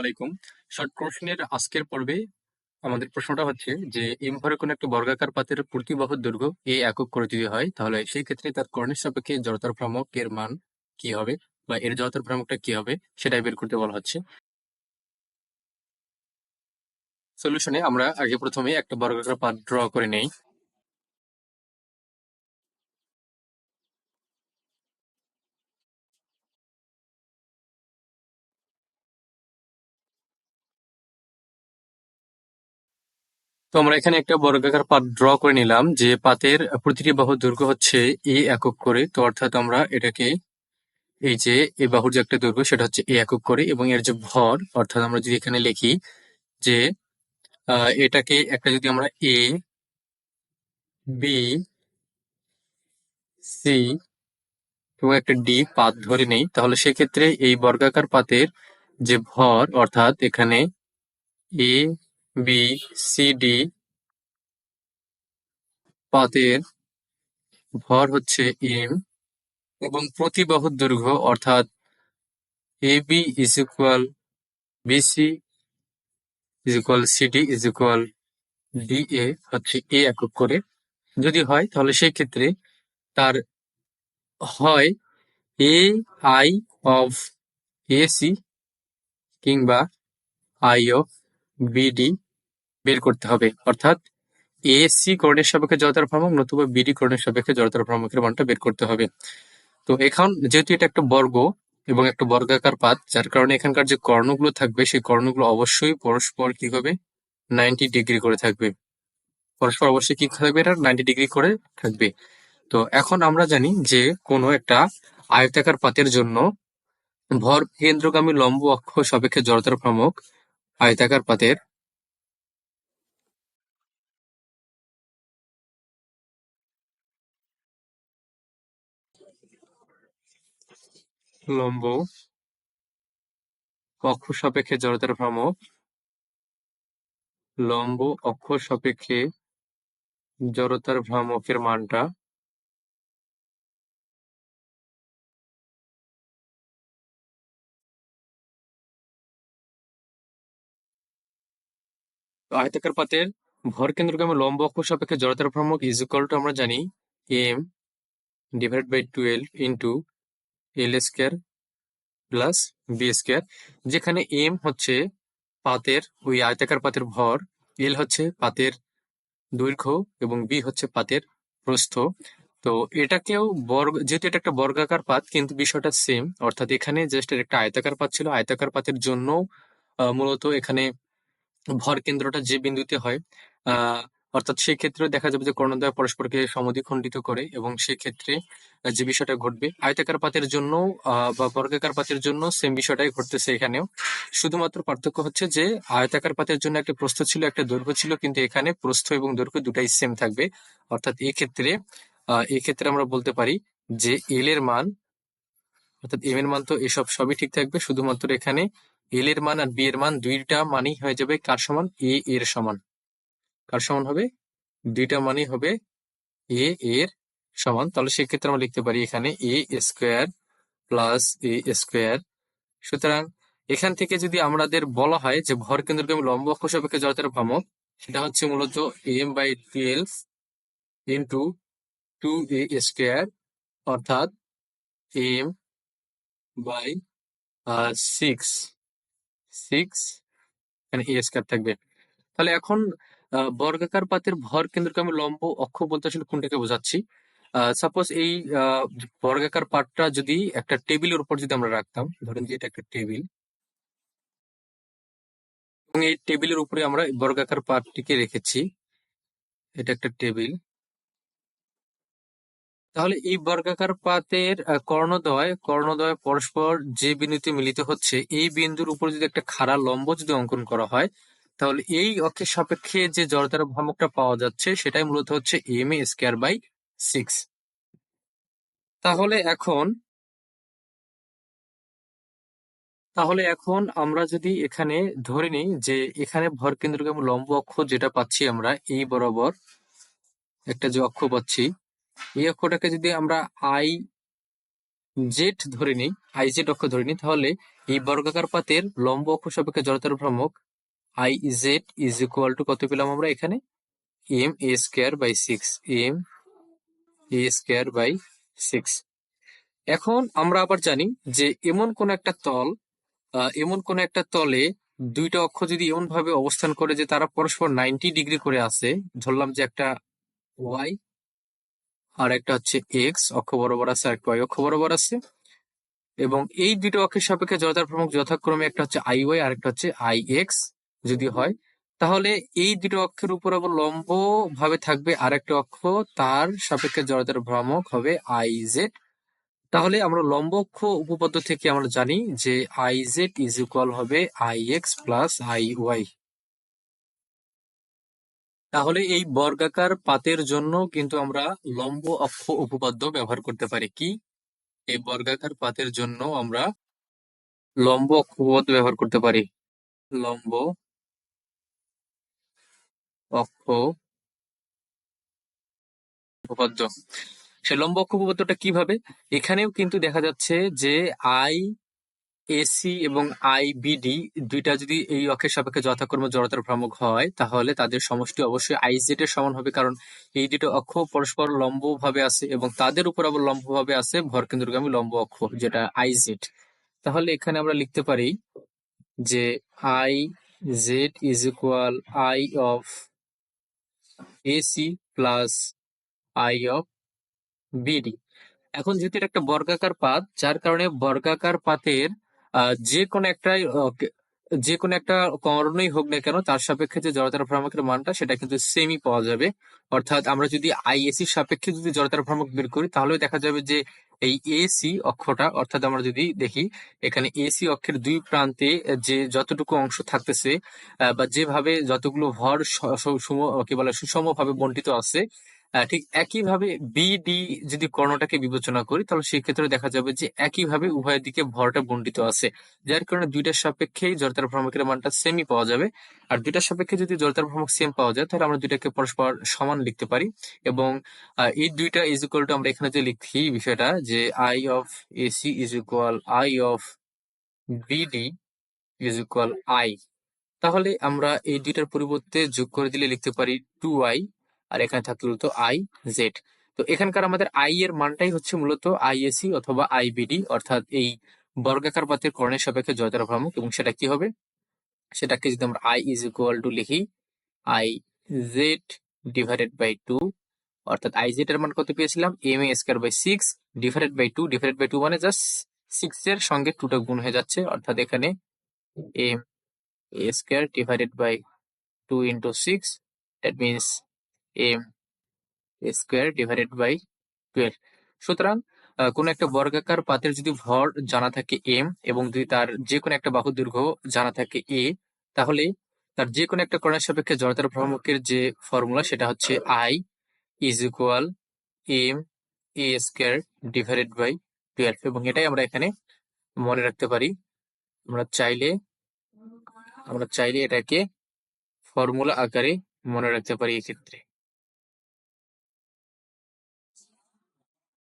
আলাইকুম। শর্ট প্রশ্নের আজকের পর্বে আমাদের প্রশ্নটা হচ্ছে যে এম ভরে কোনো একটা বর্গাকার পাতের প্রতিবাহুর দৈর্ঘ্য এ একক করে যদি হয়, তাহলে সেই ক্ষেত্রে তার কর্ণের সাপেক্ষে জড়তার ভ্রামক এর মান কি হবে বা এর জড়তার ভ্রামকটা কি হবে, সেটাই বের করতে বলা হচ্ছে। সলিউশনে আমরা আগে প্রথমে একটা বর্গাকার পাত ড্র করে নেই। তো আমরা এখানে একটা বর্গাকার পাত ড্র করে নিলাম, যে পাতের প্রতিটি বাহুর দৈর্ঘ্য হচ্ছে এ একক করে। তো অর্থাৎ আমরা এটাকে, এই যে এ বাহুর যে একটা দৈর্ঘ্য, সেটা হচ্ছে এ একক করে এবং এর যে ভর, অর্থাৎ আমরা যদি এখানে লিখি যে এটাকে একটা যদি আমরা এ বি সি এবং একটা ডি পাত ধরে নেই, তাহলে সেক্ষেত্রে এই বর্গাকার পাতের যে ভর, অর্থাৎ এখানে এ বি সি ডি পাতের ভর হচ্ছে এম এবং প্রতি বাহুর দৈর্ঘ্য অর্থাৎ A B is equal BC is equal CD is equal A হচ্ছে এ একক করে। যদি হয়, তাহলে সেই ক্ষেত্রে তার হয় A I of A C কিংবা আই অফ বিডি বের করতে হবে। অর্থাৎ এ সি করণের সাপেক্ষে জড়তার ভ্রামক নতুবা বিডি করণের সাপেক্ষে জড়তার ভ্রামকের মানটা বের করতে হবে। তো এখন যেহেতু এটা একটা বর্গ এবং একটা বর্গাকার পাত, যার কারণে এখানকার যে কর্ণগুলো থাকবে, সেই কর্ণগুলো অবশ্যই পরস্পর কি হবে নাইনটি ডিগ্রি করে থাকবে। পরস্পর অবশ্যই কি থাকবে? এটা নাইনটি ডিগ্রি করে থাকবে। তো এখন আমরা জানি যে কোনো একটা আয়তাকার পাতের জন্য ভর কেন্দ্রগামী লম্ব অক্ষ সাপেক্ষে জড়তার ভ্রামক আয়তাকার পাতের লম্ব অক্ষ সাপেক্ষে জড়তার ভ্রামক লম্ব অক্ষ সাপেক্ষে জড়তার ভ্রামকের মানটা আয়তাকার পাতের ভর কেন্দ্রগামী লম্ব অক্ষ সাপেক্ষে জড়তার ভ্রামক ইজ ইকুয়াল টু আমরা জানি M divide by twelve into L square plus B square যেখানে এম হচ্ছে পাতের, ওই আয়তাকার পাতের ভর এল হচ্ছে পাতের দৈর্ঘ্য এবং বি হচ্ছে পাতের প্রস্থ। তো এটাকেও বর্গ, যেহেতু এটা একটা বর্গাকার পাত, কিন্তু বিষয়টা সেম অর্থাৎ এখানে জাস্ট একটা আয়তাকার পাত ছিল, আয়তাকার পাতের জন্য মূলত এখানে ভর কেন্দ্রটা যে বিন্দুতে হয় আহ অর্থাৎ সেই ক্ষেত্রে দেখা যাবে যে কর্ণদ্বয় পরস্পরকে সমদ্বিখণ্ডিত করে এবং সেক্ষেত্রে যে বিষয়টা ঘটবে আয়তাকার পাতের জন্য বা বর্গাকার পাতের জন্য সেম বিষয়টাই ঘটতেছে এখানেও। শুধুমাত্র পার্থক্য হচ্ছে যে আয়তাকার পাতের জন্য একটা প্রস্থ ছিল, একটা দৈর্ঘ্য ছিল, কিন্তু এখানে প্রস্থ এবং দৈর্ঘ্য দুটাই সেম থাকবে। অর্থাৎ এক্ষেত্রে এক্ষেত্রে আমরা বলতে পারি যে এল এর মান, অর্থাৎ এম এর মান তো এসব সবই ঠিক থাকবে। শুধুমাত্র এখানে এল এর মান আর বি এর মান দুইটা মানই হয়ে যাবে কার সমান? এ, এর সমান। কার সমান হবে? দুইটা মানই হবে এ, এর সমান। তাহলে সেক্ষেত্রে আমরা লিখতে পারি এখানে A square plus A square. সুতরাং এখান থেকে যদি আমাদের বলা হয় যে ভর কেন্দ্রগামী লম্ব অক্ষ সাপেক্ষে জড়তার ভ্রামক, সেটা হচ্ছে মূলত M by twelve into two A square অর্থাৎ এম বাই সিক্স সিক্স এখানে এ স্কোয়ার থাকবে। তাহলে এখন বর্গাকার পাতের ভর কেন্দ্রগামী লম্ব অক্ষ বলতে আসলে কোনটাকে বোঝাচ্ছি? সাপোজ এই বর্গাকার পাটটা যদি একটা টেবিলের উপর যদি আমরা রাখতাম, ধরেন যে এটা একটা টেবিল। এবং এই টেবিলের উপরে আমরা বর্গাকার পাটটিকে রেখেছি। এটা একটা টেবিল। তাহলে এই বর্গাকার পাতের কর্ণদ্বয় কর্ণদ্বয় পরস্পর যে বিন্দুতে মিলিত হচ্ছে, এই বিন্দুর উপর যদি একটা খাড়া লম্ব যদি অঙ্কন করা হয়, তাহলে এই অক্ষের সাপেক্ষে যে জড়তার ভ্রামকটা পাওয়া যাচ্ছে, সেটাই মূলত হচ্ছে M A square by six তাহলে এখন তাহলে এখন আমরা যদি এখানে ধরে নিই যে এখানে ভর কেন্দ্রগামী লম্ব অক্ষ যেটা পাচ্ছি আমরা এই বরাবর একটা যে অক্ষ পাচ্ছি এই অক্ষটাকে যদি আমরা আই জেড ধরে নিই আই জেড অক্ষ ধরে নিই, তাহলে এই বর্গাকার পাতের লম্ব অক্ষ সাপেক্ষে জড়তার ভ্রামক I Z is equal to কত পেলাম আমরা এখানে? M A square by six M A square by six এখন আমরা আবার জানি যে এমন কোন একটা তল এমন কোন একটা তলে দুইটা অক্ষ যদি এমন ভাবে অবস্থান করে যে তারা পরস্পর নাইনটি ডিগ্রি করে আছে, ধরলাম যে একটা ওয়াই আর একটা হচ্ছে এক্স অক্ষ বরাবর আছে আর ওয়াই অক্ষ বরাবর আছে। এবং এই দুটো অক্ষের সাপেক্ষে জড়তার প্রমুখ যথাক্রমে একটা হচ্ছে আই ওয়াই আর একটা হচ্ছে আই এক্স যদি হয়, তাহলে এই দুটো অক্ষের উপর আবার লম্ব ভাবে থাকবে আর একটা অক্ষ, তার সাপেক্ষে জড়তার ভ্রামক হবে আই জেড তাহলে আমরা লম্ব অক্ষ উপপাদ্য থেকে আমরা জানি যে আই জেড ইজ ইকুয়াল হবে I X plus I Y তাহলে এই বর্গাকার পাতের জন্য কিন্তু আমরা লম্ব অক্ষ উপপাদ্য ব্যবহার করতে পারি। কি? এই বর্গাকার পাতের জন্য আমরা লম্ব অক্ষ উপপাদ্য ব্যবহার করতে পারি। লম্ব অক্ষ উপপাদ্য। সে লম্ব অক্ষ উপপাদ্যটা কীভাবে? এখানেও কিন্তু দেখা যাচ্ছে যে আই এসি এবং আই বিডি দুইটা যদি এই অক্ষের সাপেক্ষে যথাক্রমে জড়তার ভ্রামক হয়, তাহলে তাদের সমষ্টি অবশ্যই আই জেড এর সমান হবে। কারণ এই দুটো অক্ষ পরস্পর লম্ব ভাবে আছে এবং তাদের উপর আবার লম্ব ভাবে আছে ভরকেন্দ্রগামী লম্ব অক্ষ, যেটা আই জেড তাহলে এখানে আমরা লিখতে পারি যে I Z is equal I of AC plus I of BD এখন যেহেতু এটা একটা বর্গাকার পাত, যার কারণে বর্গাকার পাতের যে কোনো একটা যে কোনো একটা কর্ণই হোক না কেন, তার সাপেক্ষে যে জড়তার ভ্রামকের মানটা, সেটা কিন্তু সেমই পাওয়া যাবে। অর্থাৎ আমরা যদি আইএসি সাপেক্ষে যদি জড়তার ভ্রামক বের করি তাহলে দেখা যাবে যে এই এসি অক্ষটা, অর্থাৎ আমরা যদি দেখি, এখানে এসি অক্ষের দুই প্রান্তে যে যতটুকু অংশ থাকতেছে বা যেভাবে যতগুলো ভর কি বলে সুষম ভাবে বন্টিত আছে ঠিক একইভাবে বিডি যদি কর্ণটাকে বিবেচনা করি, তাহলে সেক্ষেত্রে দেখা যাবে যে একইভাবে উভয়ের দিকে ভরটা বন্টিত আছে। যার কারণে দুইটার সাপেক্ষেই জড়তার ভ্রামকের মানটা সেমই পাওয়া যাবে। আর দুইটার সাপেক্ষে যদি জড়তার ভ্রামক সেম পাওয়া যায়, তাহলে আমরা দুইটাকে পরস্পর সমান লিখতে পারি। এবং এই দুইটা ইজ ইকুয়াল টু আমরা এখানে যে লিখি বিষয়টা, যে I of AC is equal I of BD is equal I তাহলে আমরা এই দুইটার পরিবর্তে যোগ করে দিলে লিখতে পারি টু আই আর এখানে থাকল তো আই জেড তো এখানকার আমাদের আই এর মানটাই হচ্ছে মূলত আইএসি অথবা আইবিডি অর্থাৎ এই বর্গাকার পাতের কর্ণের সাপেক্ষে জয়তারা ভ্রামক এবং সেটা কি হবে? সেটাকে যদি আমরা আই ইজ ইকুয়াল টু লিখি I Z divided by two অর্থাৎ আই জেড এর মান কত পেয়েছিলাম? M A square by six divided by two divided by two মানে জাস্ট সিক্স এর সঙ্গে টুটা গুণ হয়ে যাচ্ছে। অর্থাৎ এখানে M A square divided by 2 into 6 that means a square divided by 12 সুতরাং কোনো একটা বর্গাকার পাতের যদি ভর জানা থাকে m এবং যদি তার যে কোনো একটা বাহু দৈর্ঘ্য জানা থাকে a, তাহলে তার যে কোনো একটা কণার সাপেক্ষে জড়তার ভ্রামকের যে ফর্মুলা সেটা হচ্ছে i is equal m a square divided by 12 এবং এটাই আমরা এখানে মনে রাখতে পারি। আমরা চাইলে আমরা চাইলে এটাকে ফর্মুলা আকারে মনে রাখতে পারি এক্ষেত্রে।